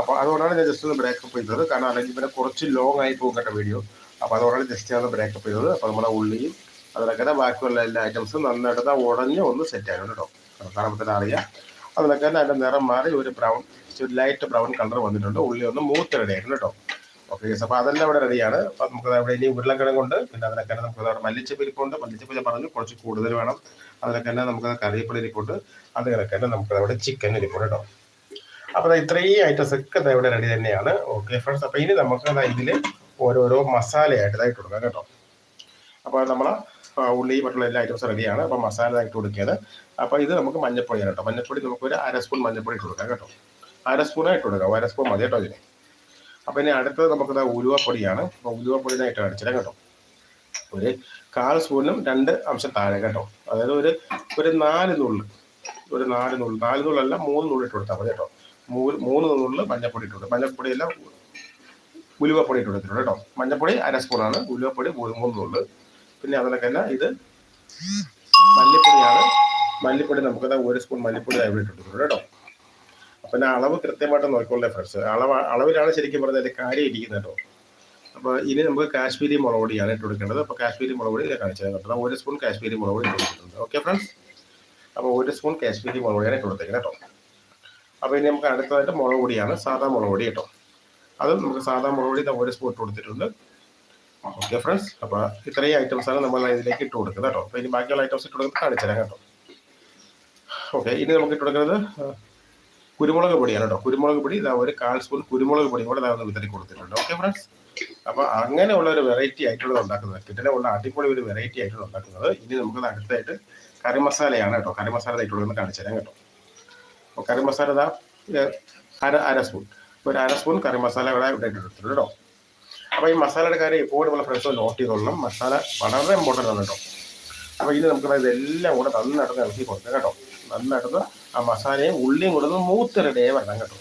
അപ്പോൾ അതുകൊണ്ടാണ് ഞാൻ ജസ്റ്റ് ഒന്ന് ബ്രേക്കപ്പ് ചെയ്തത്. കാരണം അല്ലെങ്കിൽ പിന്നെ കുറച്ച് ലോങ് ആയി പോകും വീഡിയോ അപ്പോൾ അതുകൊണ്ടാണ് ജസ്റ്റ് ഞാൻ ബ്രേക്കപ്പ് ചെയ്തത്. അപ്പോൾ നമ്മുടെ ഉള്ളിയും അതിലൊക്കെ ബാക്കിയുള്ള എല്ലാ ഐറ്റംസും നന്നായിട്ട് ഉടഞ്ഞ് ഒന്ന് സെറ്റ് ആയിരുന്നു കേട്ടോ. കാണുമ്പോൾ തന്നെ അറിയാം. അതിലൊക്കെ അതിന്റെ നിറം മാറി ഒരു ബ്രൗൺ ഒരു ലൈറ്റ് ബ്രൗൺ കളർ വന്നിട്ടുണ്ട്. ഉള്ളി ഒന്ന് മൂത്ത് റെഡി ആയിരുന്നു കേട്ടോ. ഓക്കെ അപ്പോൾ അതെല്ലാം ഇവിടെ റെഡിയാണ് അപ്പോൾ നമുക്ക് അവിടെ ഇനി ഉരുളക്കിഴങ്ങുണ്ട് പിന്നെ അതിനൊക്കെ തന്നെ നമുക്ക് അവിടെ മല്ലിച്ചപ്പ് പറഞ്ഞു കുറച്ച് കൂടുതൽ വേണം. അതിനൊക്കെ തന്നെ നമുക്ക് കറിവേപ്പില ഇരിപ്പുണ്ട്. അതിനൊക്കെ തന്നെ നമുക്ക് അവിടെ ചിക്കൻ ഇരിപ്പുണ്ട് കേട്ടോ. അപ്പോൾ ഇത്രയും ഐറ്റംസ് ഒക്കെ ഇവിടെ റെഡി തന്നെയാണ്. ഓക്കെ ഫ്രണ്ട്സ് അപ്പോൾ ഇനി നമുക്ക് ഇതിൽ ഓരോരോ മസാലയായിട്ട് ഇതായിട്ട് കൊടുക്കാം കേട്ടോ. അപ്പോൾ നമ്മൾ ഉള്ളി മറ്റുള്ള എല്ലാ ഐറ്റംസും റെഡിയാണ് അപ്പോൾ മസാല ഇതായിട്ട് കൊടുക്കുകയാണ് അപ്പോൾ ഇത് നമുക്ക് മഞ്ഞപ്പൊടിയാണ് കേട്ടോ. മഞ്ഞപ്പൊടി നമുക്ക് ഒരു അര സ്പൂൺ മഞ്ഞപ്പൊടി ഇട്ട് കൊടുക്കാം കേട്ടോ. അര സ്പൂണായിട്ട് കൊടുക്കാം. അര സ്പൂൺ മതി കേട്ടോ ഇതിന്. അപ്പോൾ ഇനി അടുത്തത് നമുക്ക് ദാ ഉലുവപ്പൊടിയാണ്. അപ്പോൾ ഉലുവപ്പൊടിയായിട്ട് അടിച്ചിടാം കേട്ടോ. ഒരു കാൽ സ്പൂണിനും രണ്ട് അംശം താഴെ കേട്ടോ. അതായത് ഒരു ഒരു നാല് നുള്ളു. ഒരു നാല് നുള്ളു. നാല് നുള്ളല്ല മൂന്ന് നുള്ളിട്ട് കൊടുത്താൽ മതി കേട്ടോ. മൂന്ന് മൂന്ന് നുള്ള് മഞ്ഞപ്പൊടി ഇട്ട് കൊടുക്കുക മഞ്ഞപ്പൊടിയെല്ലാം ഉലുവപ്പൊടി ഇട്ട് കൊടുത്തിട്ടുണ്ട് കേട്ടോ. മഞ്ഞപ്പൊടി അര സ്പൂണാണ് ഉലുവപ്പൊടി മൂന്ന് മൂന്ന് നുള്ള് പിന്നെ അതിനൊക്കെ തന്നെ ഇത് മല്ലിപ്പൊടിയാണ്. മല്ലിപ്പൊടി നമുക്ക് ഒരു സ്പൂൺ മല്ലിപ്പൊടി ഇവിടെ ഇട്ടിട്ടുണ്ട് കേട്ടോ. അപ്പം പിന്നെ അളവ് കൃത്യമായിട്ട് നോക്കിക്കൊള്ളേ ഫ്രണ്ട്സ്. അളവ് അളവിലാണ് ശരിക്കും പറഞ്ഞാൽ അതിന്റെ കാര്യം ഇരിക്കുന്നത് കേട്ടോ. അപ്പോൾ ഇനി നമുക്ക് കാശ്മീരി മുളക് പൊടിയാണ് ഇട്ട് കൊടുക്കേണ്ടത്. അപ്പോൾ കാശ്മീരി മുളക് പൊടി ഇതിൽ കാണിച്ചത് കേട്ടോ. ഒരു സ്പൂൺ കാശ്മീരി മുളക് പൊടി ഇട്ട് കൊടുത്തിട്ടുണ്ട്. Okay friends? അപ്പോൾ ഒരു സ്പൂൺ കാശ്മീരി മുളക് പൊടിയാണ് ഇട്ട് കൊടുത്തേക്കുന്നത് കേട്ടോ. അപ്പോൾ ഇനി നമുക്ക് അടുത്തതായിട്ട് മുളക് പൊടിയാണ്. സാധാ മുളക് പൊടി കേട്ടോ. അതും നമുക്ക് സാധാ മുളക് പൊടി ഒരു സ്പൂൺ കൊടുത്തിട്ടുണ്ട്. ഓക്കെ ഫ്രണ്ട്സ് അപ്പോൾ ഇത്രയും ഐറ്റംസാണ് നമ്മൾ ഇതിലേക്ക് ഇട്ട് കൊടുക്കുന്നത് കേട്ടോ. അപ്പോൾ ഇനി ബാക്കിയുള്ള ഐറ്റംസ് ഇട്ട് കൊടുക്കുന്നത് കാണിച്ചു തരാം കേട്ടോ. ഓക്കെ ഇനി നമുക്ക് ഇട്ട് കൊടുക്കുന്നത് കുരുമുളക് പൊടിയാണ് കേട്ടോ. കുരുമുളക് പൊടി ഇതാ ഒരു കാൽ സ്പൂൺ കുരുമുളക് പൊടി കൂടെ ഇതാ വിതറി കൊടുത്തിട്ടുണ്ട്. ഓക്കെ ഫ്രണ്ട്സ് അപ്പോൾ അങ്ങനെയുള്ള ഒരു വെറൈറ്റി ആയിട്ടുള്ളത് ഉണ്ടാക്കുന്നത്. കിട്ടലുള്ള അടിപൊളി ഒരു വെറൈറ്റി ആയിട്ടുള്ള ഉണ്ടാക്കുന്നത്. ഇനി നമുക്ക് അടുത്തായിട്ട് കറി മസാലയാണ് കേട്ടോ. കറി മസാല ഇട്ട് കൊടുക്കുന്നത് കാണിച്ചു തരാം കേട്ടോ. അപ്പോൾ കറി മസാല ഇതാ അര അര സ്പൂൺ ഒരു അര സ്പൂൺ കറി മസാല ഇവിടെ ഇവിടെ ഇട്ടിട്ടുണ്ട് കേട്ടോ അപ്പോൾ ഈ മസാലയുടെ കാര്യം എപ്പോഴും നമ്മളെ ഫ്രണ്ട്സ് നോട്ട് ചെയ്തോളണം മസാല വളരെ ഇമ്പോർട്ടന്റ് ആണ് കേട്ടോ അപ്പോൾ ഇനി നമുക്ക് ഇതെല്ലാം കൂടെ നന്നായിട്ട് ഇളക്കി കൊടുക്കാം കേട്ടോ. നന്നായിട്ട് ആ മസാലയും ഉള്ളിയും കൂടെ മൂത്ത് റെഡിയായി വരണം കേട്ടോ.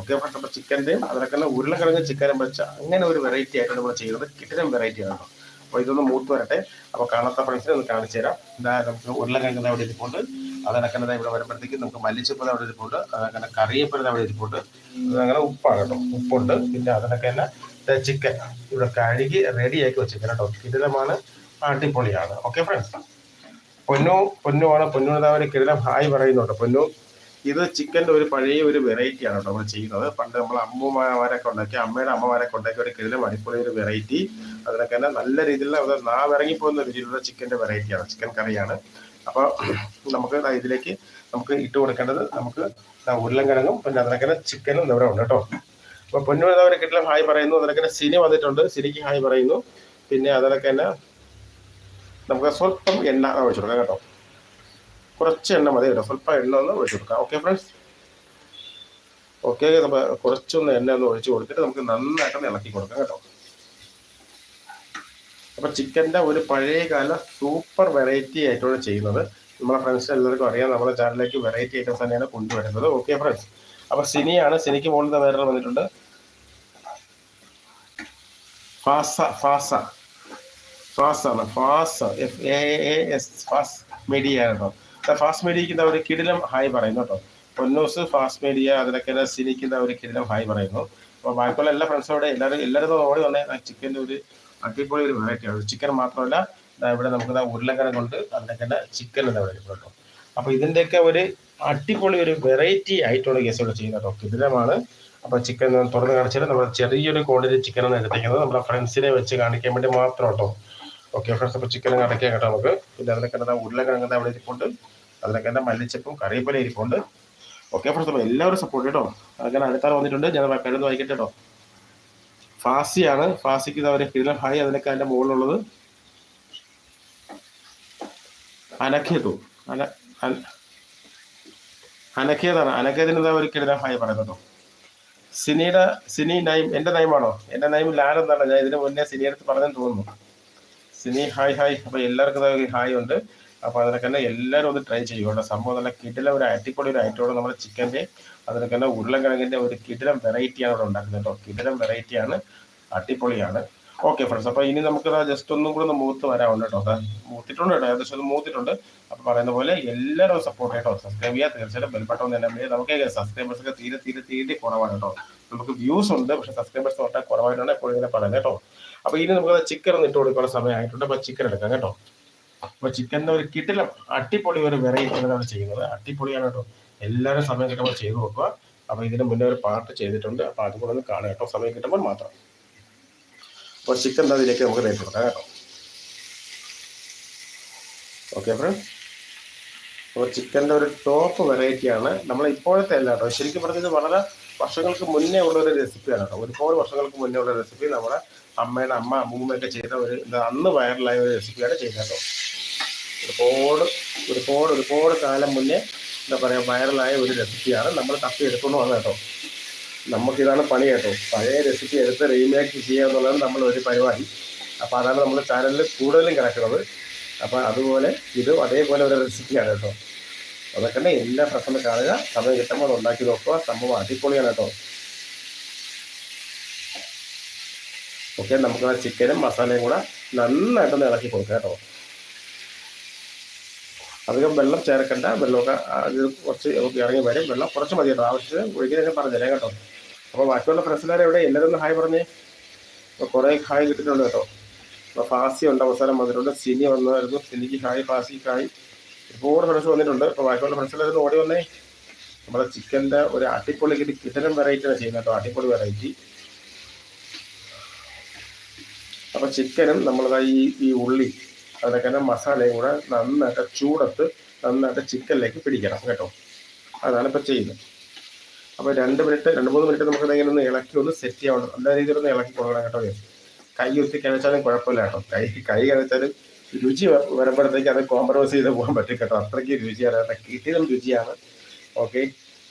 ഓക്കെ ഫ്രണ്ട്സ് അപ്പോൾ ചിക്കന്റെയും അതിലൊക്കെ തന്നെ ഉരുളക്കിഴങ്ങ് ചിക്കനും വെച്ച അങ്ങനെ ഒരു വെറൈറ്റി ആയിട്ട് നമ്മൾ ചെയ്യുന്നത്. കിട്ടിനും വെറൈറ്റി ആണ് കേട്ടോ അപ്പോൾ ഇതൊന്ന് മൂത്ത് വരട്ടെ. അപ്പോൾ കാണാത്ത ഫ്രണ്ട്സിനെ ഒന്ന് കാണിച്ചു തരാം. എന്താ നമുക്ക് ഉരുളക്കിഴങ്ങ് അവിടെ ഇരിപ്പുണ്ട്. അതിനൊക്കെ കണക്കനത ഇവിടെ വരുമ്പോഴത്തേക്ക് നമുക്ക് മല്ലിച്ചപ്പത അവിടെ ഇരിപ്പുണ്ട്. അതങ്ങനെ കറിയപ്പത് അവിടെ ഇരിപ്പുണ്ട്. അങ്ങനെ ഉപ്പാണ് കേട്ടോ. ഉപ്പുണ്ട്. പിന്നെ അതിനൊക്കെ തന്നെ ചിക്കൻ ഇവിടെ കഴുകി റെഡിയാക്കി വെച്ചിരിക്കണം കേട്ടോ. കിടിലമാണ് അടിപൊളിയാണ്. ഓക്കെ ഫ്രണ്ട്സ് പൊന്നു പൊന്നുവാണ്. പൊന്നു ഒരു കിടിലം ഹായ് പറയുന്നുണ്ട്. പൊന്നു ഇത് ചിക്കന്റെ ഒരു പഴയ ഒരു വെറൈറ്റിയാണ് കേട്ടോ നമ്മൾ ചെയ്യുന്നത്. പണ്ട് നമ്മൾ അമ്മമാരൊക്കെ ഉണ്ടാക്കി അമ്മയുടെ അമ്മമാരൊക്കെ ഉണ്ടാക്കിയ ഒരു കിരിലം അടിപൊളി ഒരു വെറൈറ്റി അതിനൊക്കെ തന്നെ നല്ല രീതിയിലുള്ള അത് നാവിറങ്ങിപ്പോകുന്ന രീതിയിലുള്ള ചിക്കന്റെ വെറൈറ്റിയാണ് ചിക്കൻ കറിയാണ്. അപ്പോൾ നമുക്ക് ഇതിലേക്ക് നമുക്ക് ഇട്ട് കൊടുക്കേണ്ടത് നമുക്ക് ഉരുളൻകിഴങ്ങും പിന്നെ അതിനൊക്കെ തന്നെ ചിക്കനും ഇവിടെ ഉണ്ട് കേട്ടോ. അപ്പോൾ പൊന്നു ഒരു കിടിലം ഹായ് പറയുന്നു. അതിനൊക്കെ സിനി വന്നിട്ടുണ്ട്. സിനിക്ക് ഹായ് പറയുന്നു. പിന്നെ അതിനൊക്കെ തന്നെ നമുക്ക് സ്വല്പം എണ്ണ ഒഴിച്ചു കൊടുക്കാം കേട്ടോ. കുറച്ച് എണ്ണ മതി കേട്ടോ. സ്വല്പം എണ്ണ ഒന്ന് ഒഴിച്ചു കൊടുക്കാം. ഓക്കെ ഫ്രണ്ട്സ് ഓക്കെ നമ്മൾ കുറച്ചൊന്ന് എണ്ണ ഒന്ന് ഒഴിച്ചു കൊടുത്തിട്ട് നമുക്ക് നന്നായിട്ടൊന്ന് ഇളക്കി കൊടുക്കാം കേട്ടോ. അപ്പം ചിക്കന്റെ ഒരു പഴയ കാല സൂപ്പർ വെറൈറ്റി ആയിട്ടാണ് ചെയ്യുന്നത്. നമ്മളെ ഫ്രണ്ട്സ് എല്ലാവർക്കും അറിയാം. നമ്മുടെ ചാനലിലേക്ക് വെറൈറ്റി ഐറ്റംസ് തന്നെയാണ് കൊണ്ടുവരുന്നത്. ഓക്കെ ഫ്രണ്ട്സ് അപ്പോൾ സിനിയാണ്. സിനിക്ക് മുകളിൽ വേറെ വന്നിട്ടുണ്ട്. ഫാസ ഫാസ. ഫാസ്. ആണ് Faas F A S Faas media കേട്ടോ. ഫാസ്റ്റ് മീഡിയക്ക് ഒരു കിടിലം ഹായ് പറയുന്നു കേട്ടോ. പൊന്നൂസ് ഫാസ്റ്റ് മീഡിയ അതിലൊക്കെ സിനിക്കുന്ന ഒരു കിടിലം ഹായ് പറയുന്നു. അപ്പോൾ ബാക്കിയുള്ള എല്ലാ ഫ്രണ്ട്സോടെ എല്ലാവരും എല്ലാവരും ഓടി വന്നേ. ചിക്കന്റെ ഒരു അടിപൊളി ഒരു വെറൈറ്റി ആണ്. ചിക്കൻ മാത്രമല്ല ഇവിടെ നമുക്ക് ഉരുളക്കിഴങ്ങ് കൊണ്ട് അതിനൊക്കെ ചിക്കൻ എന്താ കേട്ടോ. അപ്പോൾ ഇതിന്റെയൊക്കെ ഒരു അടിപൊളി ഒരു വെറൈറ്റി ആയിട്ടുള്ള കേസ് ഇവിടെ ചെയ്യുന്നത് കേട്ടോ. കിടിലമാണ് അപ്പോൾ ചിക്കൻ തുറന്ന് കാണിച്ചാൽ നമ്മൾ ചെറിയൊരു ക്വാണ്ടിറ്റി ചിക്കനാണ് എടുത്തേക്കുന്നത് നമ്മുടെ ഫ്രണ്ട്സിനെ വെച്ച് കാണിക്കാൻ വേണ്ടി മാത്രം കേട്ടോ. ഓക്കെ ഫ്രണ്ട്സ് അപ്പോൾ ചിക്കൻ അടയ്ക്കാൻ കേട്ടോ നമുക്ക്. പിന്നെ അതിനൊക്കെ എന്താ ഉരുളക്കിഴങ്ങ് അവിടെ ഇരിപ്പുണ്ട്. അതിനൊക്കെ എന്താ മല്ലിച്ചപ്പും കറിവേപ്പില ഇരിപ്പുണ്ട്. ഓക്കെ ഫ്രണ്ട്സ് അപ്പോൾ എല്ലാവരും സപ്പോർട്ട് കേട്ടോ. അങ്ങനെ അടുത്താൾ വന്നിട്ടുണ്ട്. ഞാൻ പെട്ടെന്ന് വായിക്കട്ടെ കേട്ടോ. ഫാസിയാണ്. ഫാസിക്ക് അവരെ കിടിലം ഹായ് അതിനൊക്കെ അതിന്റെ മുകളിലുള്ളത്. അനഖേതു അന അന- അനഖേതാണ് അനഖേതിന് ഒരു കിടിലം ഹായ് പറയുന്നത് കേട്ടോ. സിനിയുടെ സിനി നൈം എന്റെ നൈമാണോ? എന്റെ നൈം ലാൽ എന്നാണ്. ഞാൻ ഇതിന് മുന്നേ സിനിയെടുത്ത് പറഞ്ഞെന്ന് തോന്നുന്നു. Sini hi hi. അപ്പോൾ എല്ലാവർക്കും ഹായ് ഉണ്ട്. അപ്പോൾ അതിനൊക്കെ തന്നെ എല്ലാവരും ഒന്ന് ട്രൈ ചെയ്യും കേട്ടോ. സംഭവം നല്ല കിടില ഒരു അടിപൊളി ഒരു ഐറ്റമാണ് നമ്മുടെ ചിക്കന്റെ അതിനൊക്കെ തന്നെ ഉരുളക്കിഴങ്ങിന്റെ ഒരു കിടിലം വെറൈറ്റിയാണ് ഇവിടെ ഉണ്ടാക്കുന്നത് കേട്ടോ. കിടിലം വെറൈറ്റിയാണ് അടിപൊളിയാണ്. ഓക്കെ ഫ്രണ്ട്സ് അപ്പോൾ ഇനി നമുക്ക് ജസ്റ്റ് ഒന്നും കൂടെ ഒന്ന് മൂത്ത് വരാറുണ്ട് കേട്ടോ. അതാ മൂത്തിട്ടുണ്ട് കേട്ടോ. ഏകദേശം മൂത്തിട്ടുണ്ട്. അപ്പോൾ പറയുന്ന പോലെ എല്ലാവരും സപ്പോർട്ട് കേട്ടോ. സബ്സ്ക്രൈബ് ചെയ്യുക തീർച്ചയായിട്ടും ബെൽബട്ടൺ തന്നെ ചെയ്യുക നമുക്ക് സബ്സ്ക്രൈബേഴ്സ് ഒക്കെ തീരെ തീരെ തീരെ കുറവാണ് കേട്ടോ. നമുക്ക് വ്യൂസ് ഉണ്ട് പക്ഷെ സബ്സ്ക്രൈബേഴ്സ് തൊട്ടാൽ കുറവായിട്ടാണ് എപ്പോഴും ഇങ്ങനെ പറയുന്നത് കേട്ടോ. അപ്പോൾ ഇനി നമുക്ക് ചിക്കൻ ഒന്ന് ഇട്ട് കൊടുക്കാനുള്ള സമയമായിട്ടുണ്ട്. അപ്പോൾ ചിക്കൻ എടുക്കാം കേട്ടോ. അപ്പോൾ ചിക്കന്റെ ഒരു കിട്ടിലും അട്ടിപ്പൊളി ഒരു വെറൈറ്റി ആണ് ചെയ്യുന്നത്. അട്ടിപ്പൊളിയാണ് കേട്ടോ. എല്ലാവരും സമയം കിട്ടുമ്പോൾ ചെയ്തു നോക്കുക. അപ്പോൾ ഇതിന് മുന്നേ ഒരു പാർട്ട് ചെയ്തിട്ടുണ്ട്. അപ്പോൾ അതും കൂടെ ഒന്ന് കാണുക കേട്ടോ. സമയം കിട്ടുമ്പോൾ മാത്രം. അപ്പോൾ ചിക്കൻ അതിലേക്ക് നമുക്ക് റേറ്റ് കൊടുക്കാം കേട്ടോ. ഓക്കെ ഫ്രണ്ട് അപ്പോൾ ചിക്കന്റെ ഒരു ടോപ്പ് വെറൈറ്റിയാണ് നമ്മൾ ഇപ്പോഴത്തെ അല്ല കേട്ടോ. ശരിക്കും പറഞ്ഞത് വളരെ വർഷങ്ങൾക്ക് മുന്നേ ഉള്ള ഒരു റെസിപ്പിയാണ് കേട്ടോ. ഒരുപാട് വർഷങ്ങൾക്ക് മുന്നേ ഉള്ള റെസിപ്പി നമ്മുടെ അമ്മയുടെ അമ്മ അമ്മൂമ്മയൊക്കെ ചെയ്ത ഒരു അന്ന് വൈറലായ ഒരു റെസിപ്പിയാണ് ചെയ്യുന്നത് കേട്ടോ. ഒരുപാട് ഒരുപാട് ഒരുപാട് കാലം മുന്നേ എന്താ പറയുക വൈറലായ ഒരു റെസിപ്പിയാണ് നമ്മൾ തപ്പി എടുത്തുകൊണ്ട് വന്നത് കേട്ടോ. നമുക്കിതാണ് പണി കേട്ടോ. പഴയ റെസിപ്പി എടുത്ത് റീമേക്ക് ചെയ്യുക എന്നുള്ളതാണ് നമ്മളൊരു പരിപാടി. അപ്പോൾ അതാണ് നമ്മൾ ചാനലിൽ കൂടുതലും കിടക്കുന്നത്. അപ്പോൾ അതുപോലെ ഇതും അതേപോലെ ഒരു റെസിപ്പിയാണ് കേട്ടോ. അതൊക്കെ തന്നെ എല്ലാ പ്രശ്നം കാണുക. സമയം കിട്ടുമ്പോൾ ഉണ്ടാക്കി നോക്കുക. സംഭവം അടിപൊളിയാണ് കേട്ടോ. ഓക്കെ നമുക്ക് ആ ചിക്കനും മസാലയും കൂടെ നന്നായിട്ടൊന്ന് ഇളക്കി കൊടുക്കാം കേട്ടോ. അധികം വെള്ളം ചേർക്കണ്ട. വെള്ളമൊക്കെ കുറച്ച് ഇറങ്ങി വരും. വെള്ളം കുറച്ച് മതി കേട്ടോ. ആവശ്യത്തിന് പറഞ്ഞു പറഞ്ഞുതരാം കേട്ടോ. അപ്പോൾ ബാക്കിയുള്ള ഫ്രണ്ട്സിലാരെ എവിടെ? എല്ലാവരും ഒന്ന് ഹായ് പറഞ്ഞേ. അപ്പോൾ കുറേ ഹായ് കിട്ടിയിട്ടുണ്ട് കേട്ടോ. അപ്പോൾ ഫാസി ഉണ്ട് അവസാനം വന്നിട്ടുണ്ട്. സിനി വന്നായിരുന്നു. സിനിക്ക് ഹായ് ഫാസി ഹായ്. ഒരുപാട് ഫ്രണ്ട്സ് വന്നിട്ടുണ്ട്. അപ്പോൾ ബാക്കിയുള്ള ഫ്രണ്ട്സിലായിരുന്നു ഓടി വന്നേ. നമ്മുടെ ചിക്കന്റെ ഒരു അട്ടിപ്പൊളി കിട്ടി. കിട്ടലും വെറൈറ്റിയാണ് ചെയ്യുന്നത് കേട്ടോ. അട്ടിപ്പൊളി വെറൈറ്റി അപ്പോൾ ചിക്കനും നമ്മളതായി ഈ ഉള്ളി. അതിനൊക്കെ തന്നെ മസാലയും കൂടെ നന്നായിട്ട് ചൂടത്ത് നന്നായിട്ട് ചിക്കനിലേക്ക് പിടിക്കണം കേട്ടോ. അതാണ് ഇപ്പോൾ ചെയ്യുന്നത്. അപ്പോൾ രണ്ട് മിനിറ്റ് രണ്ട് മൂന്ന് മിനിറ്റ് നമുക്ക് ഇങ്ങനെ ഒന്ന് ഇളക്കി ഒന്ന് സെറ്റ് ചെയ്യാവുള്ളൂ നല്ല രീതിയിൽ ഒന്ന് ഇളക്കി കൊടുക്കണം കേട്ടോ കൈ ഒത്തി കഴിച്ചാലും കുഴപ്പമില്ല കേട്ടോ. കൈ കൈ കഴിച്ചാലും രുചി വരുമ്പോഴത്തേക്ക് അത് കോംപ്രമൈസ് ചെയ്ത് പോകാൻ പറ്റും കേട്ടോ. അത്രയ്ക്ക് രുചിയാണ് കേട്ടോ കിട്ടിയതും രുചിയാണ്. ഓക്കെ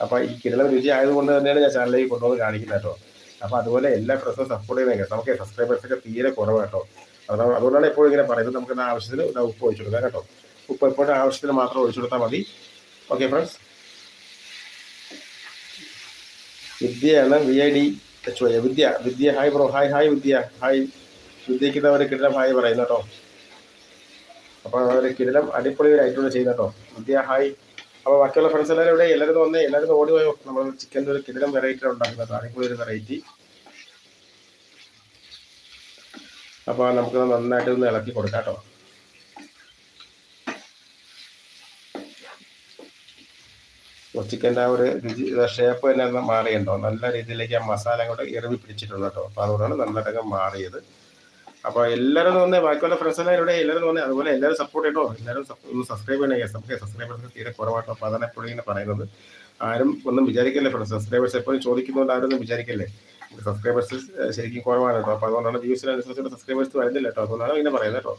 അപ്പോൾ ഈ കിടലം രുചി ആയതുകൊണ്ട് തന്നെയാണ് ഞാൻ ചാനലിലേക്ക് കൊണ്ടുവന്ന് കാണിക്കുന്നത് കേട്ടോ. അപ്പോൾ അതുപോലെ എല്ലാ ഫ്രണ്ട്സും സപ്പോർട്ട് കേട്ടോ നമുക്ക് സബ്സ്ക്രൈബേഴ്സൊക്കെ തീരെ കുറവ് കേട്ടോ. അതാണ് അതുകൊണ്ടാണ് എപ്പോഴും ഇങ്ങനെ പറയുന്നത്. നമുക്ക് എന്നാൽ ആവശ്യത്തിന് ഉപ്പ് ഒഴിച്ചു കൊടുക്കാം കേട്ടോ. ഉപ്പ് എപ്പോഴും ആവശ്യത്തിന് മാത്രം ഒഴിച്ചു കൊടുത്താൽ മതി. ഓക്കെ ഫ്രണ്ട്സ് വിദ്യയാണ് V I D H Y Vidya Vidya. Hi bro hi hi Vidya. Hi വിദ്യക്ക് അവർ കിടിലം ഹായ് പറയുന്നു കേട്ടോ. അപ്പോൾ അവർ കിടിലം അടിപൊളി ഒരു ഐറ്റം ചെയ്യുന്ന കേട്ടോ. വിദ്യ ഹായ് അപ്പോൾ ബാക്കിയുള്ള ഫ്രണ്ട്സ് എല്ലാവരും ഇവിടെ എല്ലാവരും വന്നേ. എല്ലാവരും ഓടി പോയോ? നമ്മൾ ചിക്കന്റെ ഒരു കിടിലം വെറൈറ്റി ഉണ്ടാക്കുന്നത് അടിപൊളി ഒരു വെറൈറ്റി അപ്പോൾ നമുക്ക് നന്നായിട്ട് ഒന്ന് ഇളക്കി കൊടുക്കാം കേട്ടോ ചിക്കന്റെ ആ ഒരു രുചി ഷേപ്പ് തന്നെ മാറിയുണ്ടോ നല്ല രീതിയിലേക്ക് ആ മസാല കൂടെ ഇറവി പിടിച്ചിട്ടുണ്ട് കേട്ടോ. അപ്പോൾ അതുകൊണ്ടാണ് നന്നായിട്ടൊക്കെ മാറിയത്. അപ്പോൾ എല്ലാവരും വന്നേ. ബാക്കിയുള്ള ഫ്രണ്ട്സ് എല്ലാവരും ഇവിടെ എല്ലാവരും വന്നേ. അതുപോലെ എല്ലാവരും സപ്പോർട്ട് ചെയ്യട്ടോ. എല്ലാവരും ഒന്ന് സബ്സ്ക്രൈബ് ചെയ്യണേ. സബ്സ്ക്രൈബ് സബ്സ്ക്രൈബേഴ്സ് തീരെ കുറവാട്ടോ. അപ്പോൾ അതാണ് എപ്പോഴും ഇങ്ങനെ പറയുന്നത്. ആരും ഒന്നും വിചാരിക്കല്ലേ ഫ്രണ്ട്സ് സബ്സ്ക്രൈബേഴ്സ് എപ്പോഴും ചോദിക്കുന്നതുകൊണ്ട് ഒന്നും വിചാരിക്കല്ലേ? സബ്സ്ക്രൈബേഴ്സ് ശരിക്കും കുറവാണ്. കേട്ടോ അപ്പോൾ അതുകൊണ്ടാണ് വ്യൂസിനനുസരിച്ചുള്ള സബ്സ്ക്രൈബേഴ്സ് വരുന്നില്ല കേട്ടോ. അതുകൊണ്ടാണ് ഇങ്ങനെ പറയുന്നത് കേട്ടോ.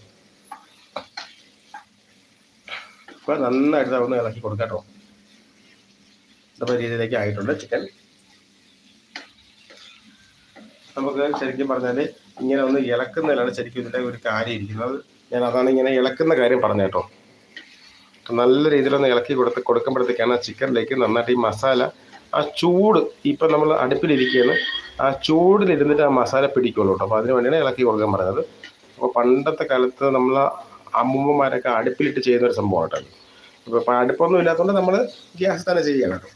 അപ്പോൾ നന്നായിട്ട് ഒന്ന് ഇളക്കി കൊടുക്കാം കേട്ടോ. ഇതപ്പോൾ രീതിയിലേക്ക് ആയിട്ടുണ്ട് ചിക്കൻ നമുക്ക് ശരിക്കും പറഞ്ഞാൽ ഇങ്ങനെ ഒന്ന് ഇളക്കുന്നതിലാണ് ശരിക്കും ഇതിന്റെ ഒരു കാര്യം ഇരിക്കുന്നത്. ഞാൻ അതാണ് ഇങ്ങനെ ഇളക്കുന്ന കാര്യം പറഞ്ഞ കേട്ടോ. നല്ല രീതിയിലൊന്ന് ഇളക്കി കൊടുത്ത് കൊടുക്കുമ്പോഴത്തേക്കാണ് ചിക്കനിലേക്ക് നന്നായിട്ട് ഈ മസാല ആ ചൂട് ഇപ്പം നമ്മൾ അടുപ്പിലിരിക്കുകയാണ്. ആ ചൂടിലിരുന്നിട്ട് ആ മസാല പിടിക്കുള്ളൂ കേട്ടോ. അപ്പോൾ അതിന് വേണ്ടിയാണ് ഇളക്കി കൊടുക്കാൻ പറയുന്നത് അപ്പോൾ പണ്ടത്തെ കാലത്ത് നമ്മൾ അമ്മൂമ്മമാരൊക്കെ അടുപ്പിലിട്ട് ചെയ്യുന്ന ഒരു സംഭവം കേട്ടോ അപ്പോൾ ഇപ്പം അടുപ്പൊന്നും ഇല്ലാത്തതുകൊണ്ട് നമ്മൾ ഗ്യാസ് തന്നെ ചെയ്യണം കേട്ടോ.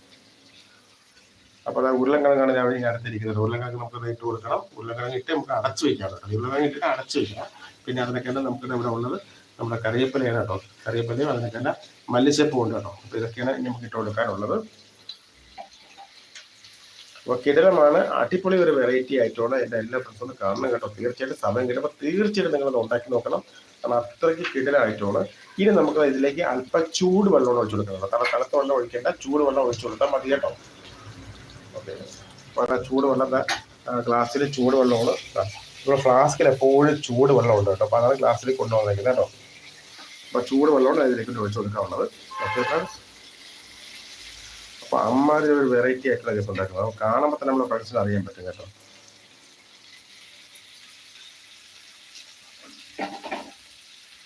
അപ്പോൾ അത് ഉരുളക്കിഴങ്ങാണ് ഞാൻ ഇവിടെ അടുത്തിരിക്കുന്നത്. ഉരുളക്കിഴങ്ങ് നമുക്ക് ഇട്ട് കൊടുക്കണം. ഉരുളക്കിഴങ്ങ് ഇട്ട് നമുക്ക് അടച്ചു വെക്കാം കേട്ടോ. ഉരുളൻകിഴങ്ങ് ഇട്ടിട്ട് അടച്ചു വെക്കാം. പിന്നെ അതിനൊക്കെയാണ് നമുക്ക് ഇവിടെ ഉള്ളത് നമ്മുടെ കറിവേപ്പിലയാണ് കേട്ടോ. കറിവേപ്പിലയും അതിനൊക്കെ മല്ലിച്ചപ്പും ഉണ്ട് കേട്ടോ. അപ്പോൾ ഇതൊക്കെയാണ് നമുക്ക് ഇട്ട് കൊടുക്കാനുള്ളത്. കിടലമാണ് അടിപൊളി ഒരു വെറൈറ്റി ആയിട്ടാണ് എന്റെ എല്ലാ ഫ്രണ്ട്സും കാണണം കേട്ടോ. തീർച്ചയായിട്ടും സമയം കിട്ടുമ്പോൾ തീർച്ചയായിട്ടും നിങ്ങൾ ഉണ്ടാക്കി നോക്കണം. കാരണം അത്രയ്ക്ക് കിടലായിട്ടാണ് ഇനി നമുക്ക് ഇതിലേക്ക് അല്പം ചൂട് വെള്ളം ഒഴിച്ചു കൊടുക്കണം കാരണം തണുത്ത വെള്ളം ഒഴിക്കേണ്ട ചൂട് വെള്ളം ഒഴിച്ചു കൊടുത്താൽ മതി കേട്ടോ. ഓക്കെ. ചൂട് വെള്ളം ഗ്ലാസ്സിൽ ചൂട് വെള്ളമാണ് ഇപ്പൊ ഫ്ലാസ്കിൽ എപ്പോഴും ചൂട് വെള്ളം ഉണ്ട് കേട്ടോ. അപ്പോൾ അതാണ് ഗ്ലാസ്സിൽ കൊണ്ടുവന്നേക്കുന്നത് കേട്ടോ. അപ്പോൾ ചൂട് വെള്ളമാണ് ഇതിലേക്ക് ഒഴിച്ചു കൊടുക്കാവുന്നത് ഓക്കെ ഫ്രണ്ട്സ് അപ്പോൾ അമ്മാതിരി ഒരു വെറൈറ്റി ആയിട്ടുള്ള കേസ് ഉണ്ടാക്കുന്നത് അപ്പൊ കാണുമ്പോൾ തന്നെ നമ്മുടെ ഫ്രണ്ട്സിന് അറിയാൻ പറ്റും കേട്ടോ.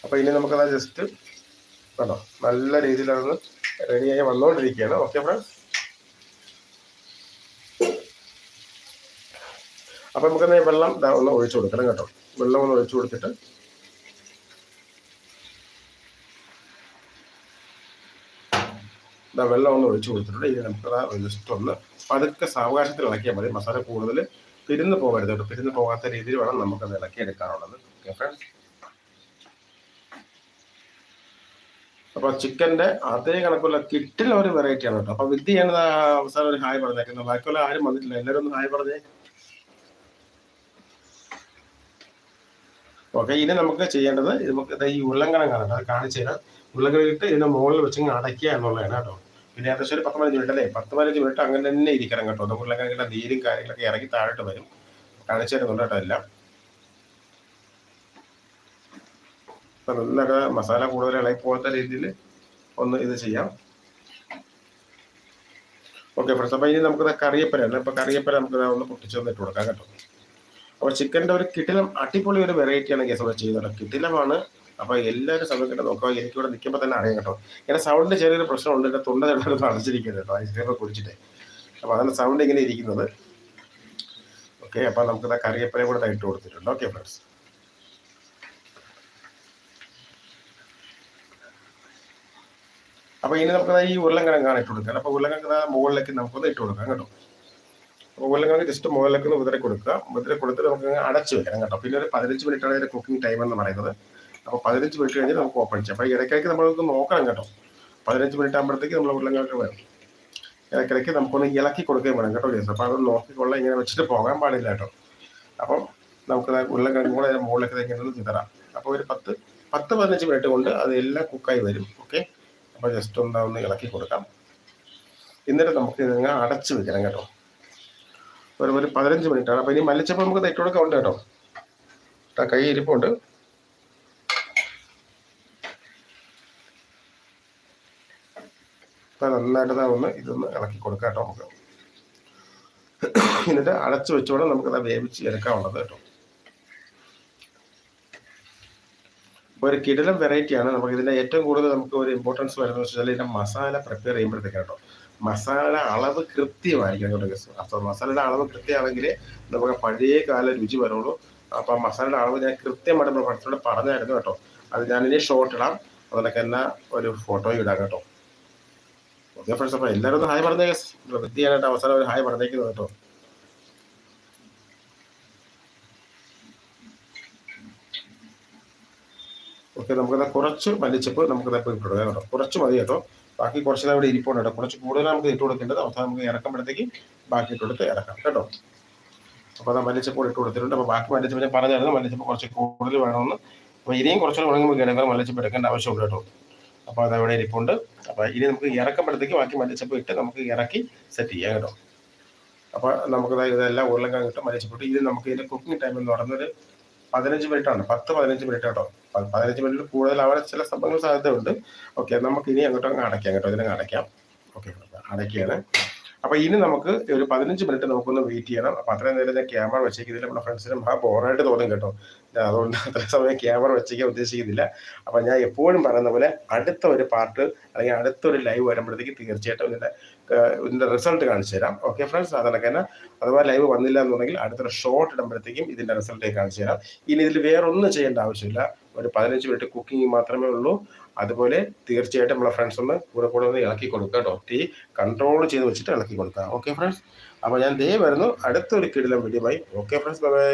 അപ്പോൾ ഇനി നമുക്കത് ജസ്റ്റ് കേട്ടോ നല്ല രീതിയിൽ അതൊന്ന് റെഡിയായി വന്നുകൊണ്ടിരിക്കുകയാണ് ഓക്കെ ഫ്രണ്ട്സ് അപ്പം നമുക്കെന്നാൽ വെള്ളം ഒന്ന് ഒഴിച്ചു കൊടുക്കണം കേട്ടോ. വെള്ളം ഒന്ന് ഒഴിച്ചു കൊടുത്തിട്ട് ഇതാ വെള്ളം ഒന്ന് ഒഴിച്ചു കൊടുത്തിട്ടുണ്ട്. ഇനി നമുക്ക് ജസ്റ്റ് ഒന്ന് പതുക്കെ സാവകാശത്തിൽ ഇളക്കിയാൽ മതി. മസാല കൂടുതൽ തിരിഞ്ഞു പോകരുത് കേട്ടോ. പിരിന്ന് പോകാത്ത രീതിയിൽ വേണം നമുക്കത് ഇളക്കി എടുക്കാനുള്ളത് ഓക്കെ ഫ്രണ്ട്സ് അപ്പൊ ചിക്കന്റെ അതേ കണക്കുള്ള കിട്ടില്ല ഒരു വെറൈറ്റിയാണ് കേട്ടോ. അപ്പൊ വിദ്യ ദാ അവസാനം ഒരു ഹായ് പറഞ്ഞേക്കുന്നത് ബാക്കിയുള്ള ആരും വന്നിട്ടില്ല. എല്ലാവരും ഒന്ന് ഹായ് പറഞ്ഞേ. ഓക്കെ ഇനി നമുക്ക് ചെയ്യേണ്ടത് നമുക്ക് ഈ ഉരുളങ്കണം കാണാം അത് കാണിച്ചു തരാം. ഉരുളങ്കണം ഇട്ട് ഇതിന്റെ മുകളിൽ വെച്ച് അടയ്ക്കുക എന്നുള്ളതാണ് കേട്ടോ. പിന്നെ ഏകദേശം ഒരു പത്ത് പതിനഞ്ച് മിനിറ്റ് അല്ലേ? പത്ത് പതിനഞ്ച് മിനിറ്റ് അങ്ങനെ തന്നെ ഇരിക്കണം കേട്ടോ. നമുക്ക് ഉരുളങ്കിഴങ്ങിന്റെ നീരും കാര്യങ്ങളൊക്കെ ഇറങ്ങി താഴോട്ട് വരും. കാണിച്ചു തരുന്നുണ്ട് കേട്ടോ എല്ലാം. അപ്പം നല്ലൊക്കെ മസാല കൂടുതൽ ഇളകി രീതിയിൽ ഒന്ന് ഇത് ചെയ്യാം. ഓക്കെ ഫ്രണ്ട്സ് അപ്പൊ ഇനി നമുക്ക് അല്ല ഇപ്പൊ കറിയപ്പര നമുക്ക് ഒന്ന് പൊട്ടിച്ചു വന്നിട്ട് കൊടുക്കാം കേട്ടോ. അപ്പൊ ചിക്കന്റെ ഒരു കിട്ടിലം അടിപൊളി ഒരു വെറൈറ്റിയാണ് കേസ് ഇവിടെ ചെയ്യുന്നത്. കിട്ടിലമാണ് അപ്പൊ എല്ലാവരും സമയം കേട്ടോ നോക്കുക. എനിക്ക് ഇവിടെ നിൽക്കുമ്പോൾ തന്നെ അറിയാം കേട്ടോ. എന്റെ സൗണ്ടിന് ചെറിയൊരു പ്രശ്നമുണ്ട്. എന്റെ തൊണ്ട ചെറുതായിട്ട് അടച്ചിരിക്കുന്നത് കേട്ടോ. ഐസ്ക്രീം കുടിച്ചിട്ട്. അപ്പൊ അതിന്റെ സൗണ്ട് ഇങ്ങനെ ഇരിക്കുന്നത്. ഓക്കെ അപ്പൊ നമുക്ക് കറിയപ്പനെ കൂടെ ഇട്ട് കൊടുത്തിട്ടുണ്ട്. ഓക്കെ ഫ്രണ്ട്സ് അപ്പൊ ഇനി നമുക്ക് ഈ ഉരുളങ്കിഴങ്ങാണ് ഇട്ട് കൊടുക്കാൻ. അപ്പൊ ഉരുളങ്കിഴങ്ങ് മുകളിലേക്ക് നമുക്കൊന്ന് ഇട്ട് കൊടുക്കാം കേട്ടോ. ഉരുളൻകിഴങ്ങ് ജസ്റ്റ് മുകളിലേക്ക് വിതറി കൊടുക്കുക. മുതിരെ കൊടുത്തിട്ട് നമുക്ക് അടച്ചു വെക്കണം കേട്ടോ. പിന്നെ ഒരു പതിനഞ്ച് മിനിറ്റ് ആണ് ഇതിന്റെ കുക്കിംഗ് ടൈം എന്ന് പറയുന്നത്. അപ്പോൾ പതിനഞ്ച് മിനിറ്റ് കഴിഞ്ഞ് നമുക്ക് ഓപ്പൺ ചെയ്യാം. അപ്പൊ ഇടയ്ക്കിടയ്ക്ക് നമ്മൾക്ക് നോക്കണം കേട്ടോ. പതിനഞ്ച് മിനിറ്റ് ആകുമ്പോഴത്തേക്ക് നമ്മൾ ഉരുളങ്ങൾക്ക് വരും ഇടയ്ക്കിടയ്ക്ക് നമുക്കൊന്ന് ഇളക്കി കൊടുക്കുകയും വേണം കേട്ടോ കേസ് അപ്പൊ അത് നോക്കിക്കൊള്ള ഇങ്ങനെ വെച്ചിട്ട് പോകാൻ പാടില്ല കേട്ടോ. അപ്പം നമുക്ക് ഉരുളക്കിഴങ്ങ് കൂടെ മുകളിലേക്ക് ഇങ്ങനെ ചിതറാം. അപ്പോൾ ഒരു പത്ത് പത്ത് പതിനഞ്ച് മിനിറ്റ് കൊണ്ട് അതെല്ലാം കുക്കായി വരും. ഓക്കെ? അപ്പോൾ ജസ്റ്റ് ഒന്ന് ഒന്ന് ഇളക്കി കൊടുക്കാം. എന്നിട്ട് നമുക്ക് ഇതങ്ങ് അടച്ചു വെക്കണം കേട്ടോ. ഒരു ഒരു പതിനഞ്ച് മിനിറ്റ് ആണ് അപ്പോൾ ഇനി മല്ലിച്ചപ്പ് നമുക്ക് തെറ്റ് കൊടുക്കാൻ ഉണ്ട് കേട്ടോ. കൈ ഇരിപ്പുണ്ട്. നന്നായിട്ട് ഒന്ന് ഇതൊന്ന് ഇളക്കി കൊടുക്കാം കേട്ടോ നമുക്ക്. എന്നിട്ട് അടച്ചു വെച്ചോടെ നമുക്കത് വേവിച്ച് എടുക്കാവുള്ളത് കേട്ടോ. ഒരു കിടലം വെറൈറ്റിയാണ് നമുക്ക് ഇതിന്റെ ഏറ്റവും കൂടുതൽ നമുക്ക് ഒരു ഇമ്പോർട്ടൻസ് വരുന്നത് വെച്ചാൽ ഇതിന്റെ മസാല പ്രിപ്പയർ ചെയ്യുമ്പോഴത്തേക്കാണ് കേട്ടോ. മസാല അളവ് കൃത്യമായിരിക്കണം കേട്ടോ ഗസ് മസാലയുടെ അളവ് കൃത്യമാണെങ്കിൽ നമുക്ക് പഴയ കാല രുചി വരുള്ളൂ. അപ്പോൾ മസാലയുടെ അളവ് ഞാൻ കൃത്യമായിട്ട് നമ്മൾ പഠിച്ചോട് പറഞ്ഞായിരുന്നു കേട്ടോ. അത് ഞാനിനി ഷോർട്ട് ഇടാം. അതിനൊക്കെ തന്നെ ഒരു ഫോട്ടോ ഇടാം കേട്ടോ. ഓക്കെ ഫ്രണ്ട്സ് അപ്പോൾ എല്ലാവരും ഒന്ന് ഹായ് പറഞ്ഞേ ഗസ് വൃത്തിയായിട്ട് അവസാനം ഒരു ഹായ് പറഞ്ഞേക്കുന്നത് കേട്ടോ. ഓക്കെ നമുക്കത് കുറച്ച് മല്ലിച്ചപ്പ് നമുക്കത് ഇപ്പോൾ ഇട്ട് കൊടുക്കാം കേട്ടോ. കുറച്ച് മതി കേട്ടോ. ബാക്കി കുറച്ച് അവിടെ ഇരിപ്പുണ്ട് കേട്ടോ. കുറച്ച് കൂടുതൽ നമുക്ക് ഇട്ട് കൊടുക്കേണ്ടത് അവസാനം നമുക്ക് ഇറക്കുമ്പോഴത്തേക്ക് ബാക്കി ഇട്ട് കൊടുത്ത് ഇറക്കാം കേട്ടോ. അപ്പോൾ അത് മല്ലിച്ചപ്പ് കൂടെ ഇട്ട് കൊടുത്തിട്ടുണ്ട്. അപ്പോൾ ബാക്കി മല്ലിച്ചപ്പ് ഞാൻ പറഞ്ഞായിരുന്നു മല്ലിച്ചപ്പ് കുറച്ച് കൂടുതൽ വേണമെന്ന്. അപ്പോൾ ഇനിയും കുറച്ചുകൂടെ ഉണങ്ങുമ്പോൾ കിടക്കാൻ മല്ലിച്ചപ്പ് എടുക്കേണ്ട ആവശ്യമുണ്ട് കേട്ടോ. അപ്പോൾ അത് അവിടെ ഇരിപ്പുണ്ട്. അപ്പോൾ ഇനി നമുക്ക് ഇറക്കുമ്പോഴത്തേക്ക് ബാക്കി മല്ലിച്ചപ്പ് ഇട്ട് നമുക്ക് ഇറക്കി സെറ്റ് ചെയ്യാം കേട്ടോ. അപ്പോൾ നമുക്ക് ഇതെല്ലാം ഉരുളക്കാൻ കിട്ടും മല്ലിച്ചപ്പ് ഇത് നമുക്ക് ഇതിന്റെ കുക്കിംഗ് ടൈം എന്ന് പറയുന്നത് പതിനഞ്ച് മിനിറ്റാണ് പത്ത് പതിനഞ്ച് മിനിറ്റ് കേട്ടോ. പതിനഞ്ച് മിനിറ്റ് അവിടെ ചില സംഭവങ്ങൾ സാധ്യതയുണ്ട്. ഓക്കെ നമുക്ക് ഇനി അങ്ങോട്ടും അങ്ങ് അടയ്ക്കാം കേട്ടോ. ഇതിനെ അടയ്ക്കാം. ഓക്കെ അടയ്ക്കുകയാണ്. അപ്പൊ ഇനി നമുക്ക് ഒരു പതിനഞ്ച് മിനിറ്റ് നമുക്കൊന്ന് വെയിറ്റ് ചെയ്യണം. അപ്പൊ അത്രയും നേരം ഞാൻ ക്യാമറ വെച്ചേക്കുന്നില്ല. നമ്മുടെ ഫ്രണ്ട്സിനും ആ ബോറായിട്ട് തോന്നും കേട്ടോ. അതുകൊണ്ട് അത്ര സമയം ക്യാമറ വെച്ചേക്കാൻ ഉദ്ദേശിക്കുന്നില്ല. അപ്പൊ ഞാൻ എപ്പോഴും പറയുന്ന പോലെ അടുത്ത ഒരു പാർട്ട് അല്ലെങ്കിൽ അടുത്ത ഒരു ലൈവ് വരുമ്പോഴത്തേക്ക് തീർച്ചയായിട്ടും ഇതിന്റെ ഇതിന്റെ റിസൾട്ട് കാണിച്ചു തരാം. ഓക്കെ ഫ്രണ്ട്സ് തന്നെ അഥവാ ലൈവ് വന്നില്ല എന്നുണ്ടെങ്കിൽ അടുത്തൊരു ഷോർട്ട് ഇടുമ്പോഴത്തേക്കും ഇതിന്റെ റിസൾട്ട് കാണിച്ചു തരാം. ഇനി ഇതിൽ വേറൊന്നും ചെയ്യേണ്ട ആവശ്യമില്ല. ഒരു പതിനഞ്ച് മിനിറ്റ് കുക്കിംഗ് മാത്രമേ ഉള്ളൂ. അതുപോലെ തീർച്ചയായിട്ടും നമ്മളെ ഫ്രണ്ട്സ് ഒന്ന് കൂടെ കൂടെ ഒന്ന് ഇളക്കി കൊടുക്കുക കേട്ടോ. തീ കൺട്രോൾ ചെയ്ത് വെച്ചിട്ട് ഇളക്കി കൊടുക്കുക ഓക്കെ ഫ്രണ്ട്സ് അപ്പോൾ ഞാൻ ദേ വരുന്നു. അടുത്തൊരു കിടിലം video bye okay friends bye